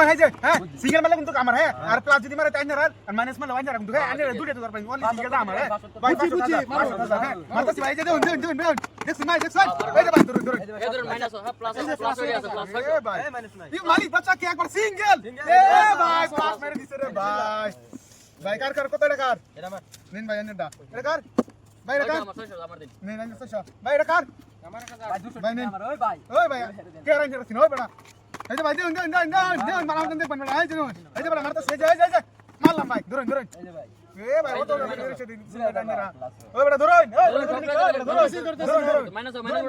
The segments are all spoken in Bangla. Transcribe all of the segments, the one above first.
হয় যে হ্যাঁ সিঙ্গেল মারলে কিন্তু আমার হ্যাঁ আর প্লাস যদি মারে তাই না আর মাইনাস মারলে ওয়ান কিন্তু হ্যাঁ আনে দুটো তো পারবেন ওনলি সিঙ্গেল আমার হ্যাঁ। ভাই বুঝছি, বুঝছি, মারো। হ্যাঁ মারতাছি ভাই যে দেখুন দেখুন দেখুন দেখুন দেখছি মাই দেখছেন এই যে ভাই ধরুন ধরুন। এই ধরুন মাইনাস হ্যাঁ প্লাস প্লাস হয়ে আছে প্লাস এ ভাই। এই মালিক বাচ্চা কি একবার সিঙ্গেল এ ভাই পাস মেরে দিছে রে ভাই। ভাই কার কার কত টাকার নিন ভাই এনে দা এটা কার? ভাই এটা কার? আমার আমার দিন। নিন নিন ছশো ভাই এটা কার? ভাই নিন। ওই ভাই। কে রাইন রাখছিন ওই বড়া দেখবেন বড়া এই যে এই যে বড়া মারতে সেই এই যে এই যে মারলাম ভাই ধরুন ধরুন এ ভাই ও তো মেরে দিন দিন ডান্ডারা ওই বড়া ধরুন ওই বড়া ধরুন ধরুন ধরুন মাইনাস মাইনাস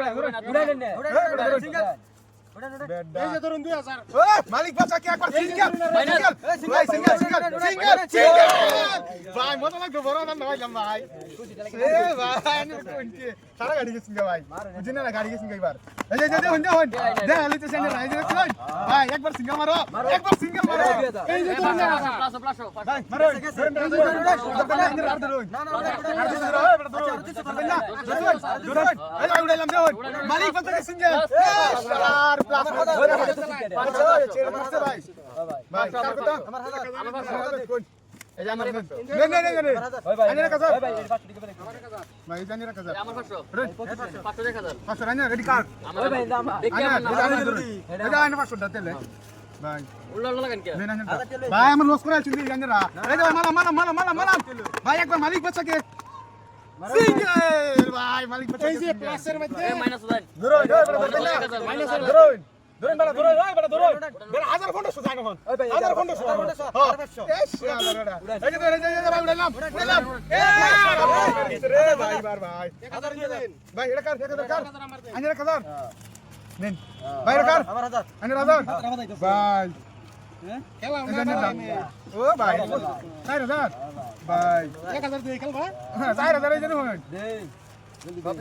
এই যে ধরুন 2000 ওই মালিক বাচ্চা কি একবার single single single single single ভাই মজা লাগবে বড় না ভাই লম্বা ভাই এ ভাই আমি সারা গাড়ি গেছিস ভাই বুঝিনা না গাড়ি গেছিস এবার এই যে যে হন হন দে আলি তো এই যে চল ভাই একবার সিঙ্গেল মারো একবার সিঙ্গেল মারো এই যে ধরুন 2000 প্লাস প্লাস ভাই মারো না না মালিক বাচ্চা সিঙ্গেল আর প্লাস মারছে ভাই ভাই আমার হাজার আমার হাজার কোন এই যে আমার নে নে নে নে আনি রাখা স্যার ভাই জানি রাখা স্যার আমার পাঁচশো রে পাঁচশো এক হাজার পাঁচশো রেডি কার? আমার দেখি আমার আনি নাম ধরুন এটা আনি পাঁচশো ভাই উল্লা উল্লা লাগান কে? ভাই আমার লস করে আছি জানি এই যে মালা মালা মালা মালা মালা। ভাই একবার মালিক বাচ্চা কে সিঙ্গেল! ভাই মালিক বাচ্চা এই যে প্লাসের মধ্যে। মাইনাস দেন ধরুন ধরুন মাইনাস ধরুন ধরুন বেলা ধরুন ওই বেলা ধরুন বেলা হাজার ফন্ড সুজান হন হাজার ফন্ড সুজান হ্যাঁ এস এই যে এই যে যে ভাই উড়াইলাম উড়াইলাম রে ভাই বার ভাই হাজার দিয়ে দেন ভাই এটা কার এটা কার রাখ হাজার নিন ভাই এটা কার আমার হাজার আনি হাজার ভাই খেলা ও ভাই চার হাজার ভাই 1000 দিয়ে খেলবা হ্যাঁ চার হাজার এই যে হন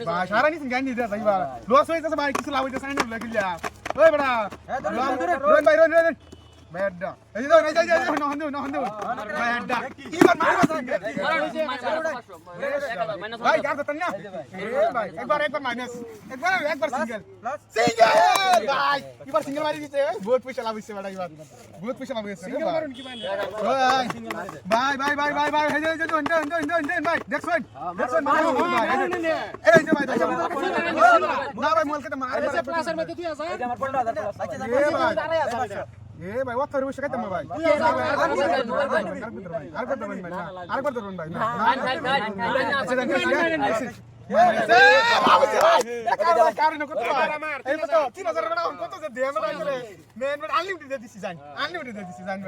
ভাই সারা নিছেন গান দিতে যাই ভাই লস হয়ে যাচ্ছে ভাই কিছু লাভ হইতেছে না লাগিলা ওই বড়া রোন ভাই রোন রোন বেডা এই যে এই যে এই যে নহন দেও নহন দেও বেডা কি বার মারবা মাইনাস ভাই গার দতন না এ ভাই একবার একবার মাইনাস একবার একবার সিঙ্গেল সিঙ্গেল ভাই এবার সিঙ্গেল মারি দিতে বহুত পয়সা লাভ হইছে বড়া এবার বহুত পয়সা লাভ হইছে সিঙ্গেল মারুন কি মানে ভাই ভাই ভাই ভাই ভাই এই যে এই যে দেন দেন দেন দেন ভাই দেখছেন দেখছেন ভাই এই যে ভাই দেখছেন না ভাই মোল কেটে মার এই যে প্লাসের মধ্যে 2000 এ ভাই এ ভাই ওয়াক করে বসে কেটে ভাই। ভাই আরেকবার ধরুন ভাই আচ্ছা তিন হাজার টাকা কত যে দিয়ে আমরা মেন আনলিমিটেড দিছি জান। আনলিমিটেড দিছি জান